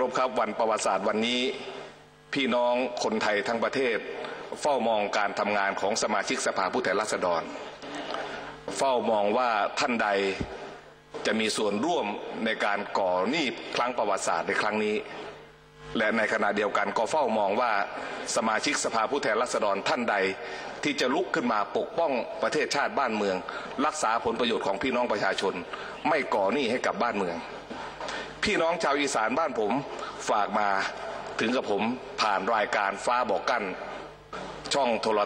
รบครับวันประวัติศาสตร์วันนี้ พี่น้องคนไทยทั้งประเทศ เฝ้ามองการทำงานของสมาชิกสภาผู้แทนราษฎร เฝ้ามองว่าท่านใดจะมีส่วนร่วมในการก่อหนี้ครั้งประวัติศาสตร์ในครั้งนี้ และในขณะเดียวกันก็เฝ้ามองว่าสมาชิกสภาผู้แทนราษฎรท่านใดที่จะลุกขึ้นมาปกป้องประเทศชาติบ้านเมือง รักษาผลประโยชน์ของพี่น้องประชาชน ไม่ก่อหนี้ให้กับบ้านเมือง พี่น้องชาวอีสานบ้านผมฝากมาถึงกับผมผ่านรายการฟ้าบอกกั้นช่องโทร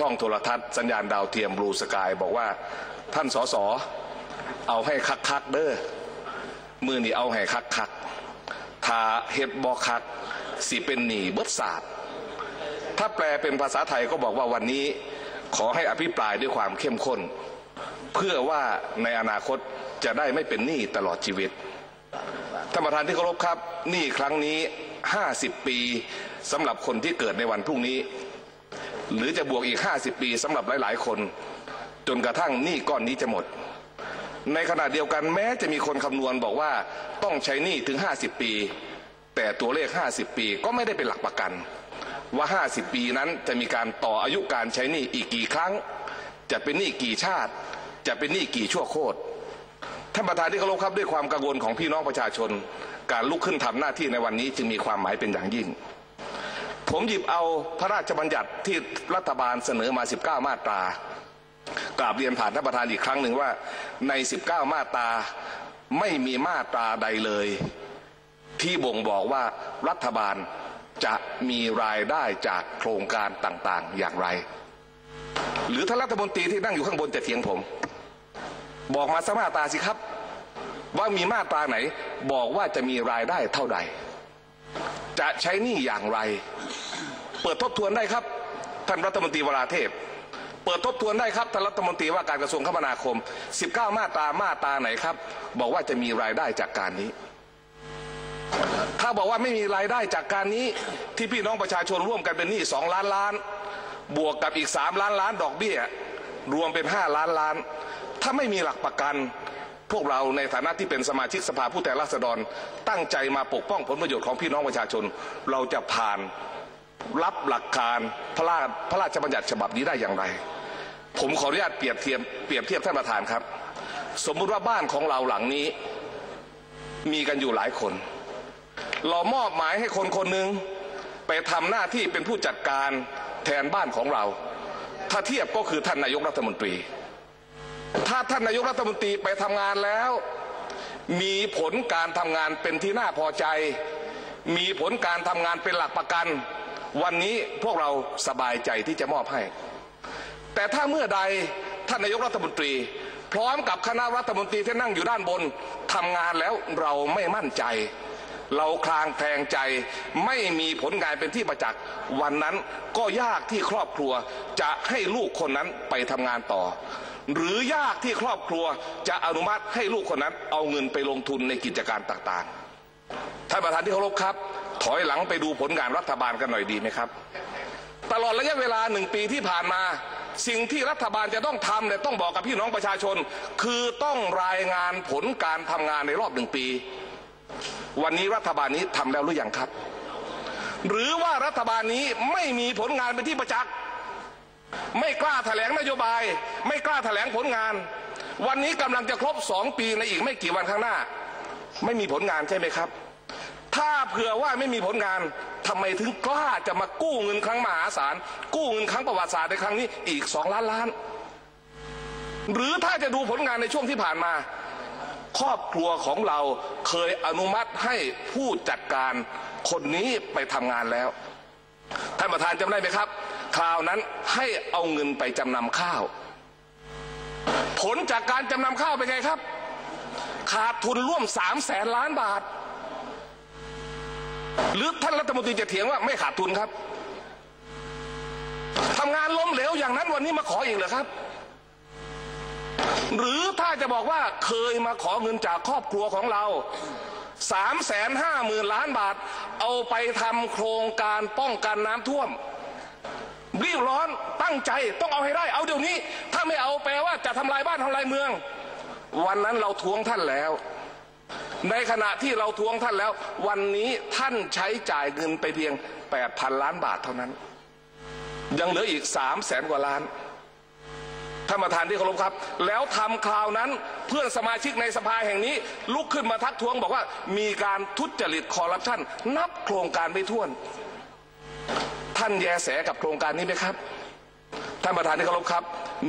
ช่องโทรทัศน์สัญญาณดาวเทียมบลูสกายบอกว่าท่านสสเอาให้คักคักๆเด้อมือนี่เอาให้คักคักๆถ้าเฮ็ดบอคักสิเป็นหนีเบิดศาสตร์ถ้าแปลเป็นภาษาไทยก็บอกว่าวันนี้ขอให้อภิปรายด้วยความเข้มข้น เพื่อว่าในอนาคตจะได้ไม่เป็นหนี้ตลอดชีวิต ท่านประธานที่เคารพครับหนี้ครั้งนี้ 50 ปีสำหรับคนที่เกิดในวันพรุ่งนี้ หรือจะบวกอีก 50 ปีสำหรับหลาย ๆ คน จนกระทั่งหนี้ก้อนนี้จะหมด ในขณะเดียวกันแม้จะมีคนคำนวณบอกว่าต้องใช้หนี้ถึง 50 ปี แต่ตัวเลข 50 ปีก็ไม่ได้เป็นหลักประกัน ว่า 50 ปีนั้นจะมีการต่ออายุการใช้หนี้อีกกี่ครั้ง จะเป็นหนี้กี่ชาติ จะเป็นหนี้กี่ชั่วโคตร ท่านประธานที่เคารพครับด้วยความกังวลของพี่น้องประชาชน การลุกขึ้นทำหน้าที่ในวันนี้จึงมีความหมายเป็นอย่างยิ่ง ผมหยิบเอาพระราชบัญญัติที่รัฐบาลเสนอมา 19 มาตรากราบเรียนผ่านท่านประธานอีกครั้งหนึ่งว่าใน 19 มาตราไม่มีมาตราใดเลย ที่บ่งบอกว่ารัฐบาลจะมีรายได้จากโครงการต่างๆ อย่างไร หรือท่านรัฐมนตรีที่นั่งอยู่ข้างบนจะเถียงผม บอกมาสักมาตราสิครับ ว่ามีมาตราไหน บอกว่าจะมีรายได้เท่าใด จะใช้หนี้อย่างไร เปิดทบทวนได้ครับ ท่านรัฐมนตรีวราเทพ เปิดทบทวนได้ครับท่านรัฐมนตรีว่าการกระทรวงคมนาคม 19 มาตรามาตราไหนครับ บอกว่าจะมีรายได้จากการนี้ถ้าบอกว่าไม่มีรายได้จากการนี้ที่พี่น้องประชาชนร่วมกันเป็นหนี้2ล้านล้าน บวกกับอีก3ล้านล้านดอกเบี้ย รวมเป็น5ล้านล้าน ถ้าไม่มีหลักประกัน พวกเราในฐานะที่เป็นสมาชิกสภาผู้แทนราษฎร ตั้งใจมาปกป้องผลประโยชน์ของพี่น้องประชาชน เราจะผ่านรับหลักการพระราชพระราชบัญญัติฉบับนี้ได้อย่างไร ผมขออนุญาตเปรียบเทียบเปรียบเทียบท่านประธานครับ สมมุติว่าบ้านของเราหลังนี้ มีกันอยู่หลายคน เรามอบหมายให้คนคนหนึ่งไปทำหน้าที่เป็นผู้จัดการแทนบ้านของเรา ถ้าเทียบก็คือท่านนายกรัฐมนตรี ถ้าท่านนายกรัฐมนตรีไปทำงานแล้ว มีผลการทำงานเป็นที่น่าพอใจ มีผลการทำงานเป็นหลักประกัน วันนี้พวกเราสบายใจที่จะมอบให้ แต่ถ้าเมื่อใดท่านนายกรัฐมนตรี พร้อมกับคณะรัฐมนตรีที่นั่งอยู่ด้านบนทำงานแล้วเราไม่มั่นใจ เราคลางแคลงใจไม่มีผลงานเป็นที่ประจักษ์วันนั้นก็ยากที่ครอบครัวจะให้ลูกคนนั้นไปทำงานต่อ หรือยากที่ครอบครัวจะอนุมัติให้ลูกคนนั้น เอาเงินไปลงทุนในกิจการต่างๆท่านประธานที่เคารพครับ ถอยหลังไปดูผลงานรัฐบาลกันหน่อยดีไหมครับ ตลอดระยะเวลาหนึ่งปีที่ผ่านมาสิ่งที่รัฐบาลจะต้องทำเนี่ยต้องบอกกับพี่น้องประชาชน คือต้องรายงานผลการทำงานในรอบหนึ่งปี วันนี้รัฐบาลนี้ทำแล้วหรือยังครับ หรือว่ารัฐบาลนี้ไม่มีผลงานเป็นที่ประจักษ์ ไม่กล้าแถลงนโยบาย ไม่กล้าแถลงผลงาน วันนี้กำลังจะครบสองปีในอีกไม่กี่วันข้างหน้า ไม่มีผลงานใช่ไหมครับ ถ้าเผื่อว่าไม่มีผลงานทำไมถึงกล้าจะมากู้เงินครั้งมหาศาลกู้เงินครั้งประวัติศาสตร์ในครั้งนี้อีกสองล้านล้าน หรือถ้าจะดูผลงานในช่วงที่ผ่านมาครอบครัวของเราเคยอนุมัติให้ผู้จัดการคนนี้ไปทำงานแล้ว ท่านประธานจำได้ไหมครับ คราวนั้นให้เอาเงินไปจำนำข้าว ผลจากการจำนำข้าวเป็นไงครับ ขาดทุนร่วมสามแสนล้านบาท หรือท่านรัฐมนตรีจะเถียงว่าไม่ขาดทุนครับทำงานล้มเหลวอย่างนั้นวันนี้มาขออีกเหรอครับ หรือถ้าจะบอกว่าเคยมาขอเงินจากครอบครัวของเราสามแสนห้าหมื่นล้านบาท เอาไปทำโครงการป้องกันน้ำท่วม รีบร้อนตั้งใจต้องเอาให้ได้ เอาเดี๋ยวนี้ ถ้าไม่เอาแปลว่าจะทำลายบ้านทำลายเมือง วันนั้นเราทวงท่านแล้ว ในขณะที่เราทวงท่านแล้ว วันนี้ท่านใช้จ่ายเงินไปเพียง8,000ล้านบาทเท่านั้น ยังเหลืออีก3 0 0แสนกว่าล้านท่านประธานที่เคารพครับ แล้วทำคราวนั้นเพื่อนสมาชิกในสภาแห่งนี้ ลุกขึ้นมาทักท้วงบอกว่ามีการทุจริตคอร์รัปชันนับโครงการไม่ถ้วน ท่านแยแสกับโครงการนี้ไหมครับ ท่านประธานที่เคารพครับ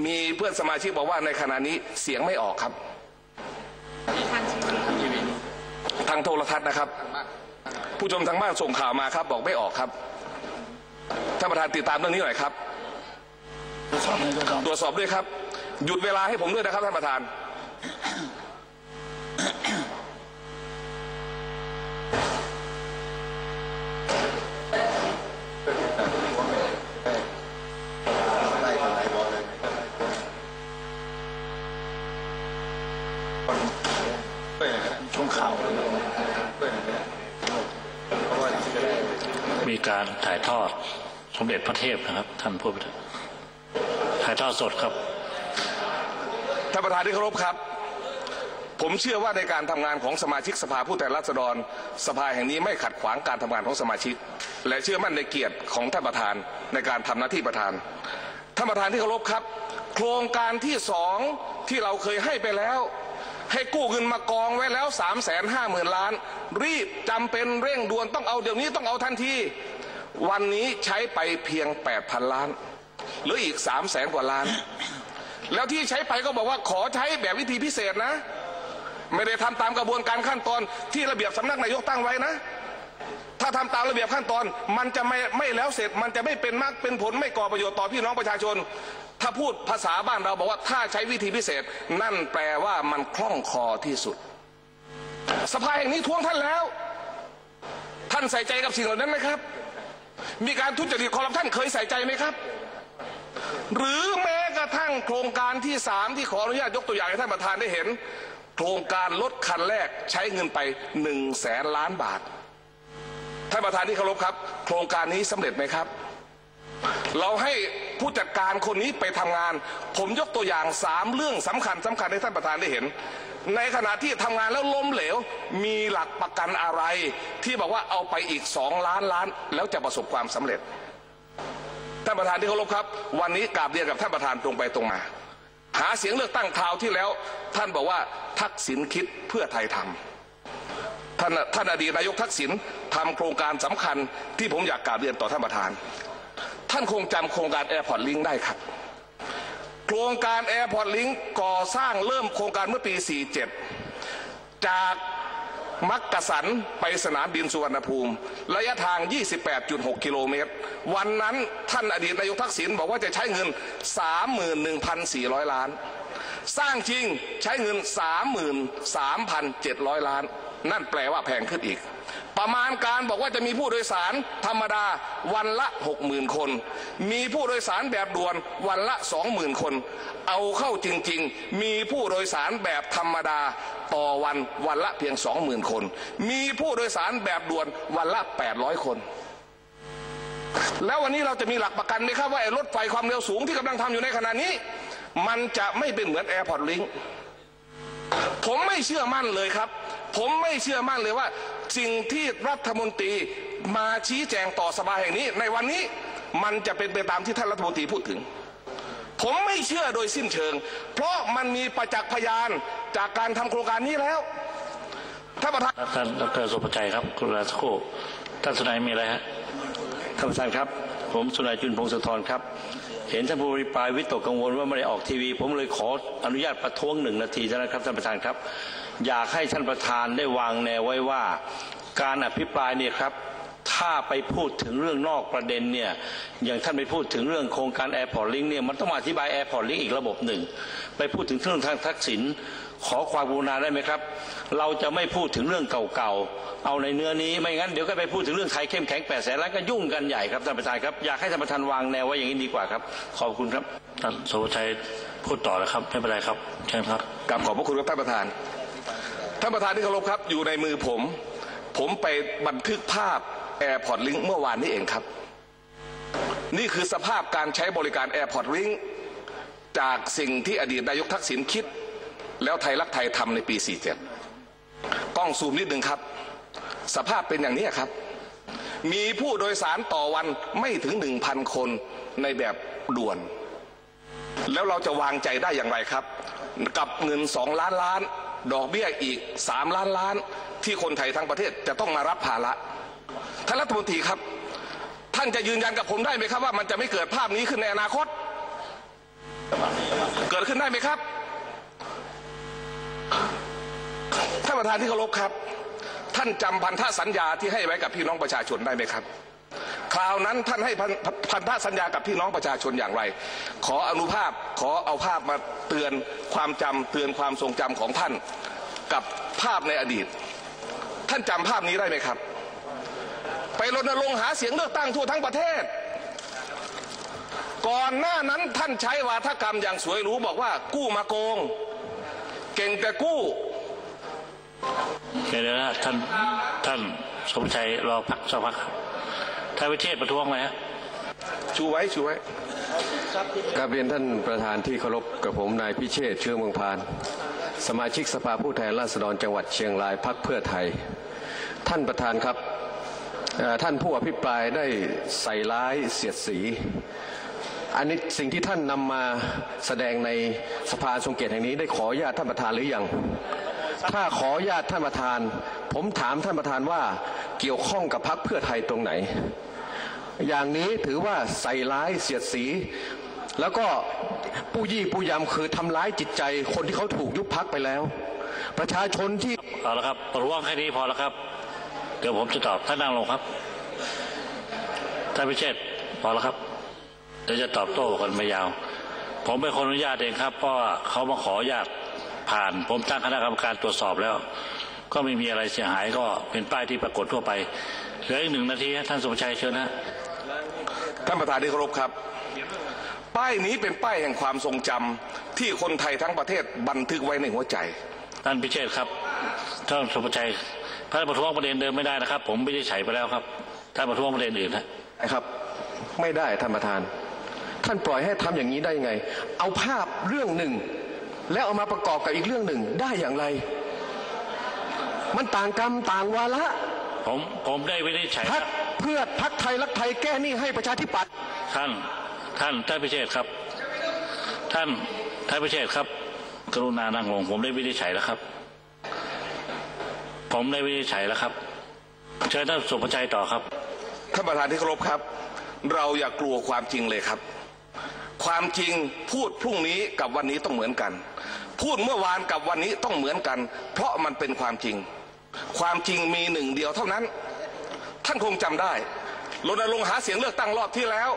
มีเพื่อนสมาชิกบอกว่าในขณะนี้เสียงไม่ออกครับ ทางโทรทัศน์นะครับ ผู้ชมทางบ้านส่งข่าวมาครับ บอกไม่ออกครับ ท่านประธานติดตามเรื่องนี้หน่อยครับ ตรวจสอบเลยตรวจสอบตรวจสอบด้วยครับ หยุดเวลาให้ผมด้วยนะครับท่านประธาน การถ่ายทอดสมเด็จพระเทพนะครับ ท่านผู้พิทักษ์ถ่ายทอดสดครับท่านประธานที่เคารพครับ ผมเชื่อว่าในการทำงานของสมาชิกสภาผู้แทนราษฎร สภาแห่งนี้ไม่ขัดขวางการทำงานของสมาชิก และเชื่อมั่นในเกียรติของท่านประธานในการทำหน้าที่ประธานท่านประธานที่เคารพครับ โครงการที่สองที่เราเคยให้ไปแล้ว ให้กู้เงินมากองไว้แล้ว3ามแสนห้าหมื่นล้าน รีบจำเป็นเร่งด่วนต้องเอาเดี๋ยวนี้ต้องเอาทันที วันนี้ใช้ไปเพียง 8,000 ล้าน หรืออีก3ามแสนกว่าล้าน แล้วที่ใช้ไปก็บอกว่าขอใช้แบบวิธีพิเศษนะ ไม่ได้ทำตามกระบวนการขั้นตอนที่ระเบียบสำนักนายกตั้งไว้นะ ถ้าทำตามระเบียบขั้นตอน มันจะไม่ไม่แล้วเสร็จ มันจะไม่เป็นมากเป็นผลไม่ก่อประโยชน์ต่อพี่น้องประชาชน ถ้าพูดภาษาบ้านเราบอกว่าถ้าใช้วิธีพิเศษ นั่นแปลว่ามันคล่องคอที่สุด สภาแห่งนี้ทวงท่านแล้ว ท่านใส่ใจกับสิ่งเหล่านั้นไหมครับ มีการทุจริตคอร์รัปชันเคยใส่ใจไหมครับ หรือแม้กระทั่งโครงการที่สามที่ขออนุญาตยกตัวอย่างให้ท่านประธานได้เห็น โครงการรถคันแรกใช้เงินไปหนึ่งแสนล้านบาทท่านประธานที่เคารพครับ โครงการนี้สำเร็จไหมครับ เราให้ผู้จัดการคนนี้ไปทำงาน ผมยกตัวอย่างสามเรื่องสำคัญสำคัญให้ท่านประธานได้เห็น ในขณะที่ทำงานแล้วล้มเหลว มีหลักประกันอะไร ที่บอกว่าเอาไปอีกสองล้านล้าน แล้วจะประสบความสำเร็จ ท่านประธานที่เคารพครับ วันนี้กราบเรียนกับท่านประธานตรงไปตรงมา หาเสียงเลือกตั้งคราวที่แล้ว ท่านบอกว่าทักษิณคิดเพื่อไทยทำท่านท่านอดีตนายกทักษิณทำโครงการสำคัญที่ผมอยากกราบเรียนต่อท่านประธาน ท่านคงจำโครงการ Airport Link ได้ครับ โครงการ Airport Link ก่อสร้างเริ่มโครงการเมื่อปี 47 จากมักกะสันไปสนามบินสุวรรณภูมิ ระยะทาง 28.6 กิโลเมตร วันนั้นท่านอดีตนายกทักษิณบอกว่าจะใช้เงิน 31,400 ล้าน สร้างจริงใช้เงิน 33,700 ล้าน นั่นแปลว่าแพงขึ้นอีก ประมาณการบอกว่าจะมีผู้โดยสารธรรมดาวันละ 60,000 คน มีผู้โดยสารแบบด่วนวันละ 20,000 คน เอาเข้าจริงๆ มีผู้โดยสารแบบธรรมดาต่อวันวันละเพียง 20,000 คน มีผู้โดยสารแบบด่วนวันละ 800 คนแล้ววันนี้เราจะมีหลักประกันไหมครับว่าไอ้รถไฟความเร็วสูงที่กำลังทำอยู่ในขณะนี้ มันจะไม่เป็นเหมือนแอร์พอร์ตลิง ผมไม่เชื่อมั่นเลยครับ ผมไม่เชื่อมั่นเลยว่า สิ่งที่รัฐมนตรีมาชี้แจงต่อสภาแห่งนี้ ในวันนี้มันจะเป็นไปตามที่ท่านรัฐมนตรีพูดถึง ผมไม่เชื่อโดยสิ้นเชิง เพราะมันมีประจักษ์พยานจากการทำโครงการนี้แล้วท่านประธานท่านดรสุภชัยครับคุณราชโคท่านสุนัยมีอะไรฮะท่านประธานครับ ผมสุนัยจุนพงศธรครับ เห็นท่านผู้อภิปรายวิตกกังวลว่าไม่ได้ออกทีวี ผมเลยขออนุญาตประท้วงหนึ่งนาทีเท่านั้นครับท่านประธานครับ อยากให้ท่านประธานได้วางแนวไว้ว่า การอภิปรายเนี่ยครับถ้าไปพูดถึงเรื่องนอกประเด็นเนี่ยอย่างท่านไปพูดถึงเรื่องโครงการแอร์พอร์ตลิงเนี่ยมันต้องมาอธิบายแอร์พอร์ตลิงอีกระบบหนึ่ง ไปพูดถึงเรื่องทางทักษิณ ขอความกรุณาได้ไหมครับ เราจะไม่พูดถึงเรื่องเก่าๆ เอาในเนื้อนี้ ไม่งั้นเดี๋ยวก็ไปพูดถึงเรื่องไทยเข้มแข็งแปดแสนล้านก็ยุ่งกันใหญ่ครับท่านประธานครับ อยากให้ท่านประธานวางแนวไว้อย่างนี้ดีกว่าครับ ขอบคุณครับ ท่านสุภชัยพูดต่อเลยครับ ไม่เป็นไรครับเชิญครับกราบขอบพระคุณครับท่านประธาน ท่านประธานที่เคารพครับ อยู่ในมือผม ผมไปบันทึกภาพแอร์พอร์ตลิงเมื่อวานนี้เองครับ นี่คือสภาพการใช้บริการแอร์พอร์ตลิงจากสิ่งที่อดีตนายกทักษิณคิด แล้วไทยรักไทยทำในปี 47 กล้องซูมนิดหนึ่งครับ สภาพเป็นอย่างนี้ครับ มีผู้โดยสารต่อวันไม่ถึงหนึ่งพันคนในแบบด่วน แล้วเราจะวางใจได้อย่างไรครับ กับเงินสองล้านล้าน ดอกเบี้ยอีกสามล้านล้าน ที่คนไทยทั้งประเทศจะต้องมารับภาระท่านรัฐมนตรีครับ ท่านจะยืนยันกับผมได้ไหมครับว่ามันจะไม่เกิดภาพนี้ขึ้นในอนาคต เกิดขึ้นได้ไหมครับ ท่านประธานที่เคารพครับ ท่านจำพันธสัญญาที่ให้ไว้กับพี่น้องประชาชนได้ไหมครับ คราวนั้นท่านให้พันธสัญญากับพี่น้องประชาชนอย่างไร ขออนุภาพขอเอาภาพมาเตือนความจำเตือนความทรงจำของท่าน กับภาพในอดีต ท่านจำภาพนี้ได้ไหมครับ ไปรณรงค์หาเสียงเลือกตั้งทั่วทั้งประเทศก่อนหน้านั้นท่านใช้วาทกรรมอย่างสวยหรูบอกว่ากู้มาโกง เก่งแต่กู้ เดี๋ยวนะท่านท่านสมชัยรอพักสักพักครับท่านวิเทศประท้วงไหมฮะชูไว้ชูไว้กราบเรียนท่านประธานที่เคารพกับผมนายพิเชษฐ์เชื้อเมืองพาน สมาชิกสภาผู้แทนราษฎรจังหวัดเชียงรายพักเพื่อไทย ท่านประธานครับเอ่อท่านผู้อภิปรายได้ใส่ร้ายเสียดสี อันนี้สิ่งที่ท่านนำมาแสดงในสภาทรงเกียรติแห่งนี้ได้ขออนุญาตท่านประธานหรือยัง ถ้าขออนุญาตท่านประธาน ผมถามท่านประธานว่าเกี่ยวข้องกับพักเพื่อไทยตรงไหน อย่างนี้ถือว่าใส่ร้ายเสียดสี แล้วก็ผู้ยี่ผู้ยำคือทำร้ายจิตใจคนที่เขาถูกยุบพักไปแล้ว ประชาชนที่เอาละครับประท้วงแค่นี้พอแล้วครับ เดี๋ยวผมจะตอบท่านนั่งลงครับท่านพิเชษฐ์พอแล้วครับเดี๋ยวจะตอบโต้กันไม่ยาว ผมเป็นคนอนุญาตเองครับเพราะว่าเขามาขออนุญาต ผ่าน ผมตั้งคณะกรรมการตรวจสอบแล้ว ก็ไม่มีอะไรเสียหายก็เป็นป้ายที่ปรากฏทั่วไปเหลืออีกหนึ่งนาทีฮะท่านสมชัยเชิญนะท่านประธานที่เคารพครับ ป้ายนี้เป็นป้ายแห่งความทรงจำที่คนไทยทั้งประเทศบันทึกไว้ในหัวใจท่านพิเชษฐ์ครับท่านสมชัยท่านประท้วงประเด็นเดิมไม่ได้นะครับ ผมไม่ได้ใช้ไปแล้วครับท่านประท้วงประเด็นอื่นนะนะครับ ไม่ได้ท่านประธาน ท่านปล่อยให้ทำอย่างนี้ได้ยังไง เอาภาพเรื่องหนึ่ง แล้วเอามาประกอบกับอีกเรื่องหนึ่งได้อย่างไร มันต่างกรรมต่างวาระผมผมได้วินิจฉัยคพัรักบเพื่อพักไทยรักไทยแก้หนี้ให้ประชาธิปัตย์ท่านท่านท่านพิเชษฐ์ครับ ท่านท่านพิเชษฐ์ครับ กรุณานั่งลงผมได้วินิจฉัยแล้วครับ ผมได้วินิจฉัยแล้วครับเชิญท่านสุภชัยต่อครับท่านประธานที่เคารพครับ เราอย่ากลัวความจริงเลยครับ ความจริงพูดพรุ่งนี้กับวันนี้ต้องเหมือนกัน พูดเมื่อวานกับวันนี้ต้องเหมือนกัน เพราะมันเป็นความจริง ความจริงมีหนึ่งเดียวเท่านั้น ท่านคงจำได้รณรงค์หาเสียงเลือกตั้งรอบที่แล้ว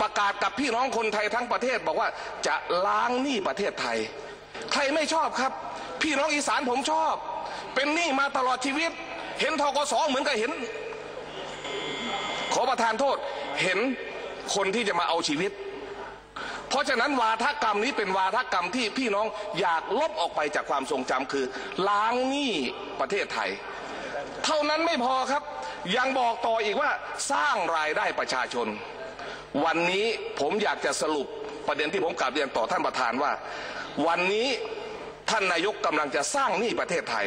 ประกาศกับพี่น้องคนไทยทั้งประเทศบอกว่าจะล้างหนี้ประเทศไทย ใครไม่ชอบครับ พี่น้องอีสานผมชอบ เป็นหนี้มาตลอดชีวิต เห็นทกสเหมือนกับเห็น ขอประทานโทษเห็นคนที่จะมาเอาชีวิต เพราะฉะนั้นวาทกรรมนี้เป็นวาทกรรมที่พี่น้องอยากลบออกไปจากความทรงจำคือ ล้างหนี้ประเทศไทย เท่านั้นไม่พอครับ ยังบอกต่ออีกว่าสร้างรายได้ประชาชน วันนี้ผมอยากจะสรุปประเด็นที่ผมกลับเรียนต่อท่านประธานว่า วันนี้ท่านนายกกำลังจะสร้างหนี้ประเทศไทย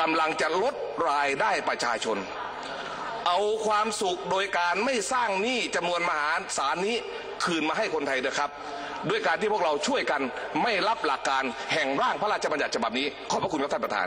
กำลังจะลดรายได้ประชาชน เอาความสุขโดยการไม่สร้างหนี้จำนวนมหาศาลนี้ คืนมาให้คนไทยนะครับ ด้วยการที่พวกเราช่วยกันไม่รับหลักการแห่งร่างพระราชบัญญัติฉบับนี้ ขอบพระคุณครับท่านประธาน